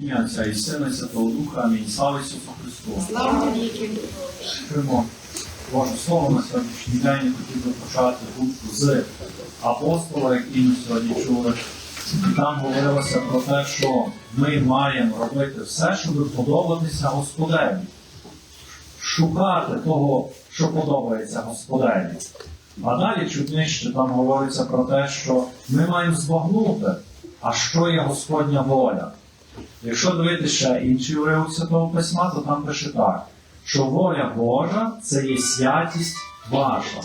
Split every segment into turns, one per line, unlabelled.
Ім'я Отця і Сина, і Святого Духа, амінь. Слава Ісусу Христу!
Слава.
Прямо Боже Слово на сьогоднішній день я хотів би почати групу з апостола, який ми сьогодні чули. І там говорилося про те, що ми маємо робити все, щоб подобатися Господеві, шукати того, що подобається Господеві. А далі чуть нижче там говориться про те, що ми маємо збагнути, а що є Господня воля. Якщо дивитися ще інший уривок Святого Письма, то там пише так, що воля Божа це є святість ваша.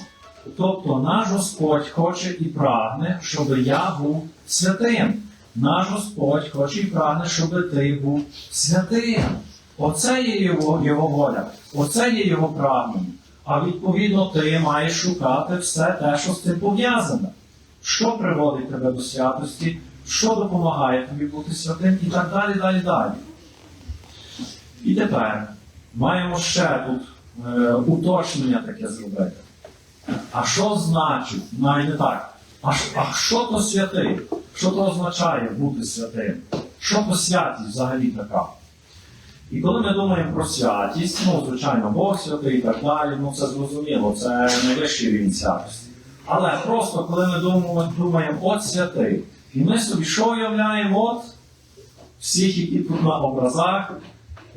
Тобто наш Господь хоче і прагне, щоб я був святим. Наш Господь хоче і прагне, щоб ти був святим. Оце є його, його воля, оце є його прагнення. А відповідно ти маєш шукати все те, що з цим пов'язане. Що приводить тебе до святості, що допомагає тобі бути святим, і так далі, далі, далі. І тепер маємо ще тут е, уточнення таке зробити. А що значить, навіть не так, а, а що то святий? Що то означає бути святим? Що то святість взагалі така? І коли ми думаємо про святість, ну, звичайно, Бог святий і так далі, ну це зрозуміло, це найвищий рівень святості. Але просто коли ми думаємо, думаємо от святий, і ми собі що уявляємо от всіх, які тут на образах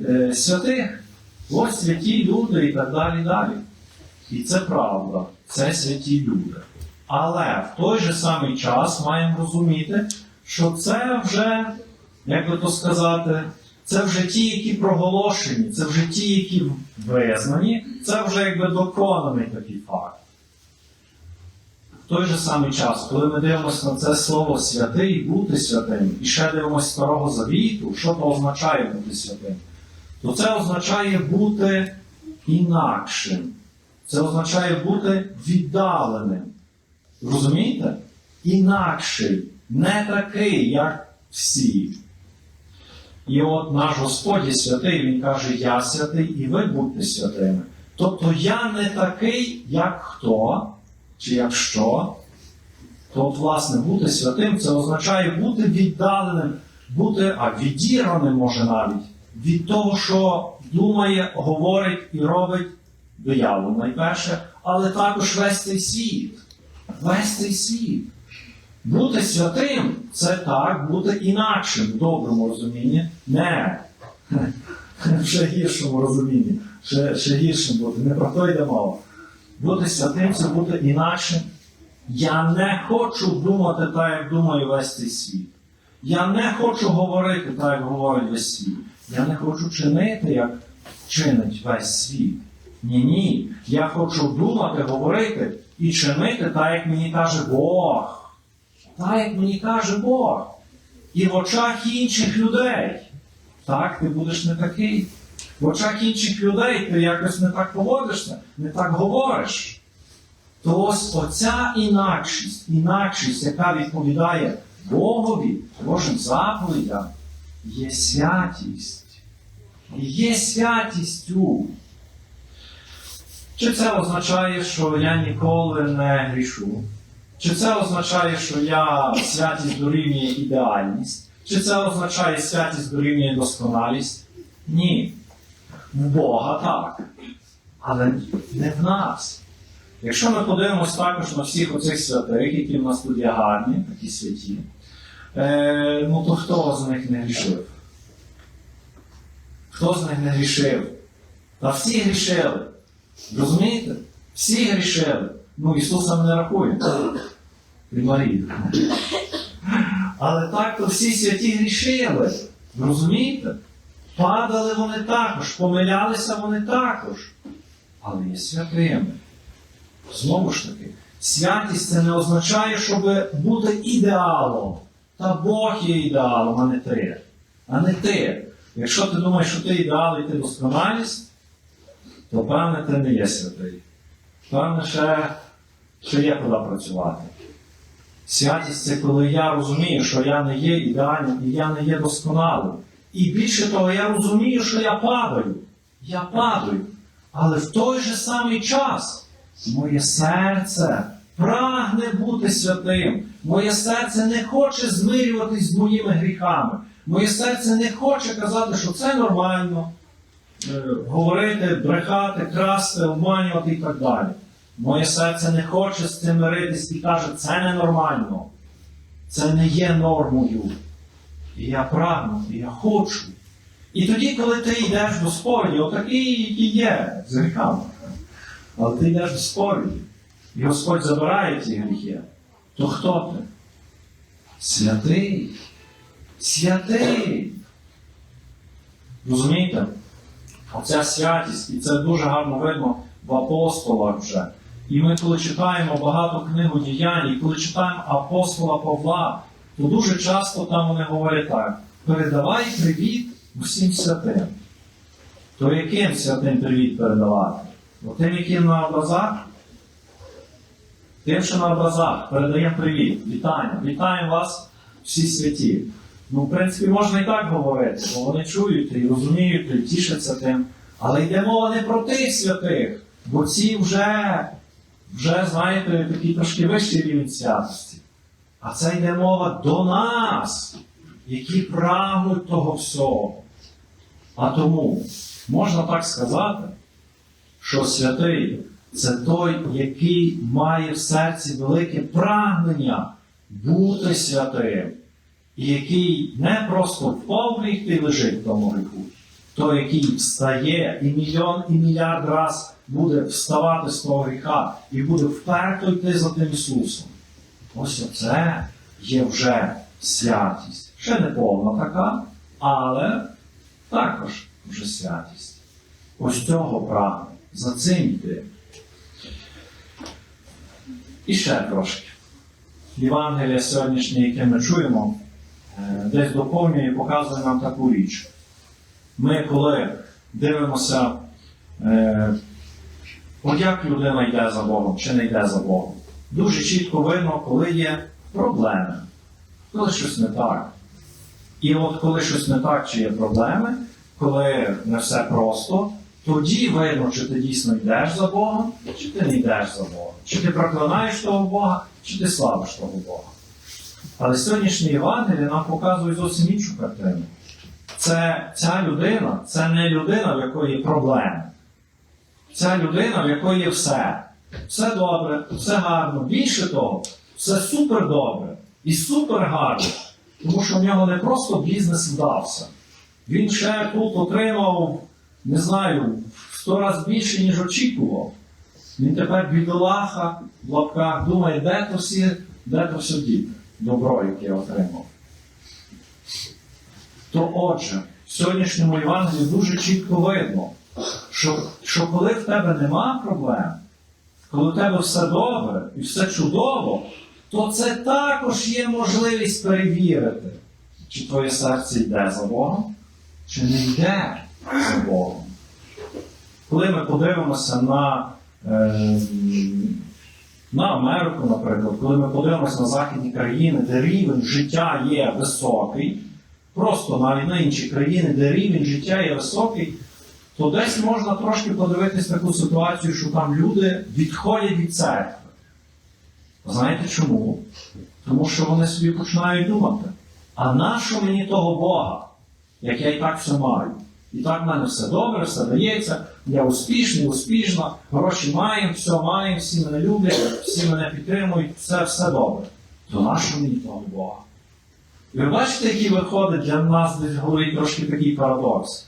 е, святих, ось святі люди і так далі. далі. І це правда, це святі люди. Але в той же самий час маємо розуміти, що це вже, як би то сказати, це вже ті, які проголошені, це вже ті, які визнані, це вже якби доконаний такий факт. Той же самий час, коли ми дивимося на це слово святий, бути святим, і ще дивимося старого завіту, що то означає бути святим, то це означає бути інакшим. Це означає бути віддаленим. Розумієте? Інакший, не такий, як всі. І от наш Господь є святий, Він каже, я святий, і ви будьте святими. Тобто я не такий, як хто, чи як що. То, от, власне, бути святим це означає бути віддаленим, бути, а відірваним може навіть, від того, що думає, говорить і робить диявол найперше, але також весь цей світ. Весь цей світ. Бути святим це так, бути інакшим в доброму розумінні. Не. В ще гіршому розумінні. Ще, ще гіршим бути. Не про то йде мова. Бути святим це бути інакшим. Я не хочу думати так, як думає весь цей світ. Я не хочу говорити так, як говорить весь світ. Я не хочу чинити, як чинить весь світ. Ні, ні. Я хочу думати, говорити і чинити так, як мені каже Бог. Так, як мені каже Бог. І в очах інших людей. Так, ти будеш не такий. В очах інших людей ти якось не так поводишся, не так говориш. То ось оця інакшість, інакшість, яка відповідає Богові, Божим заповідям, є святість. Є святістю. Чи це означає, що я ніколи не грішу? Чи це означає, що я святість дорівнює ідеальність? Чи це означає святість дорівнює досконалість? Ні. В Бога так. Але не в нас. Якщо ми подивимось також на всіх оцих святих, які в нас тут є гарні, такі святі, е, ну то хто з них не грішив? Хто з них не грішив? Та всі грішили. Розумієте? Всі грішили. Ну, Ісуса не рахуємо. І Марію. Але так то всі святі грішили. Розумієте? Падали вони також, помилялися вони також. Але є святими. Знову ж таки, святість це не означає, щоб бути ідеалом. Та Бог є ідеалом, а не ти. А не ти. Якщо ти думаєш, що ти ідеал і ти досконалість, то певне ти не є святий. Певне, ще, ще є куди працювати. Святість це коли я розумію, що я не є ідеальним і я не є досконалим. І більше того, я розумію, що я падаю. Я падаю. Але в той же самий час моє серце прагне бути святим. Моє серце не хоче змирюватись з моїми гріхами. Моє серце не хоче казати, що це нормально. е, Говорити, брехати, красти, обманювати і так далі. Моє серце не хоче з цим миритись і каже, це ненормально. Це не є нормою. І я прагну, і я хочу. І тоді, коли ти йдеш до сповіді, отакий, який є, з гріхами. Але ти йдеш до сповіді, і Господь забирає ці гріхи, то хто ти? Святий. Святий. Розумієте? Оця святість, і це дуже гарно видно в апостолах вже. І ми, коли читаємо багато книг діянь, і коли читаємо апостола Павла, то дуже часто там вони говорять так: передавай привіт усім святим. То яким святим привіт передавати? Бо тим, яким на образах? Тим, що на образах передаємо привіт, вітання. Вітаємо вас, всі святі. Ну, в принципі, можна і так говорити, бо вони чують і розуміють, і тішаться тим. Але йде мова не про тих святих, бо ці вже, вже знаєте, такий трошки вищий рівень святості. А це йде мова до нас, які прагнуть того всього. А тому можна так сказати, що святий це той, який має в серці велике прагнення бути святим, і який не просто впав і лежить в тому гріху, той, який встає і мільйон і мільярд раз буде вставати з того гріха і буде вперто йти за тим Ісусом. Ось оце є вже святість. Ще не повна така, але також вже святість. Ось цього прагне. За цим йти. І ще трошки. Євангелія сьогоднішнє, яке ми чуємо, е, десь доповнює і показує нам таку річ. Ми, коли дивимося, е, от як людина йде за Богом чи не йде за Богом, дуже чітко видно, коли є проблеми, коли щось не так. І от коли щось не так, чи є проблеми, коли не все просто, тоді видно, чи ти дійсно йдеш за Богом, чи ти не йдеш за Богом. Чи ти проклинаєш того Бога, чи ти славиш того Бога. Але сьогоднішній Євангеліє нам показує зовсім іншу картину. Це ця людина, це не людина, в якої є проблеми. Ця людина, в якої є все. Все добре, все гарно. Більше того, все супер добре і супер гарно. Тому що в нього не просто бізнес вдався. Він ще тут отримав, не знаю, в сто разів більше, ніж очікував. Він тепер бідолаха в лапках думає, де то всі, де то все діти, добро, яке отримав. То отже, в сьогоднішньому Євангелії дуже чітко видно, що, що коли в тебе нема проблем, коли в тебе все добре і все чудово, то це також є можливість перевірити, чи твоє серце йде за Богом, чи не йде за Богом. Коли ми подивимося на, е, на Америку, наприклад, коли ми подивимося на західні країни, де рівень життя є високий, просто навіть на інші країни, де рівень життя є високий, то десь можна трошки подивитись таку ситуацію, що там люди відходять від церкви. Знаєте чому? Тому що вони собі починають думати, а нащо мені того Бога, як я і так все маю? І так в мене все добре, все дається, я успішний, успішна, гроші маємо, все маємо, всі мене люблять, всі мене підтримують, все, все добре. То нащо мені того Бога? Ви бачите, який виходить для нас десь в трошки такий парадокс.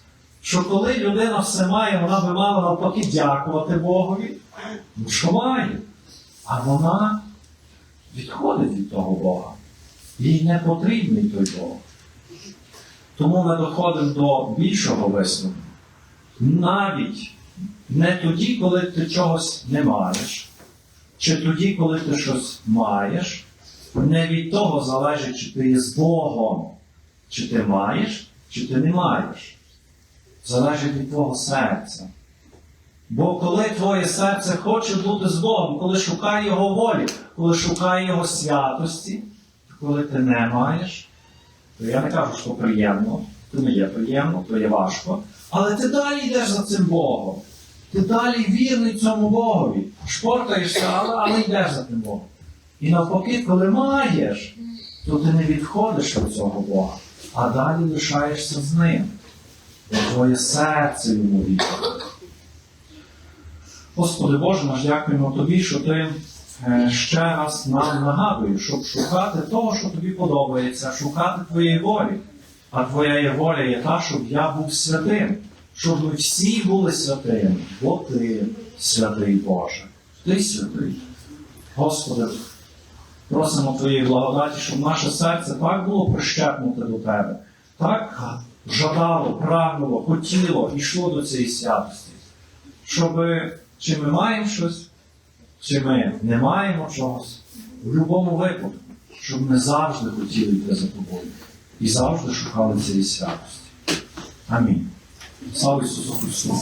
Що коли людина все має, вона би мала навпаки дякувати Богові, ну що має? А вона відходить від того Бога. Їй не потрібний той Бог. Тому ми доходимо до більшого висновку. Навіть не тоді, коли ти чогось не маєш, чи тоді, коли ти щось маєш, не від того залежить, чи ти є з Богом, чи ти маєш, чи ти не маєш. Залежить від твого серця. Бо коли твоє серце хоче бути з Богом, коли шукає Його волі, коли шукає Його святості, коли ти не маєш, то я не кажу, що приємно, то не є приємно, то є важко. Але ти далі йдеш за цим Богом. Ти далі вірний цьому Богові. Шпортаєшся, але, але йдеш за тим Богом. І навпаки, коли маєш, то ти не відходиш від цього Бога. а далі лишаєшся з ним. Твоє серце йому вірить. Господи Боже, наш дякуємо Тобі, що Ти е, ще раз нам нагадуєш, щоб шукати того, що тобі подобається, шукати Твоєї волі. А Твоя воля є та, щоб я був святим, щоб ми всі були святими, бо Ти святий Боже. Ти святий. Господи, просимо Твоєї благодаті, щоб наше серце так було прищепнуте до Тебе, так жадало, прагнуло, хотіло, йшло до цієї святості. Щоб чи ми маємо щось, чи ми не маємо чогось, в будь-якому випадку, щоб ми завжди хотіли йти за тобою і завжди шукали цієї святості. Амінь. Слава Ісусу Христу!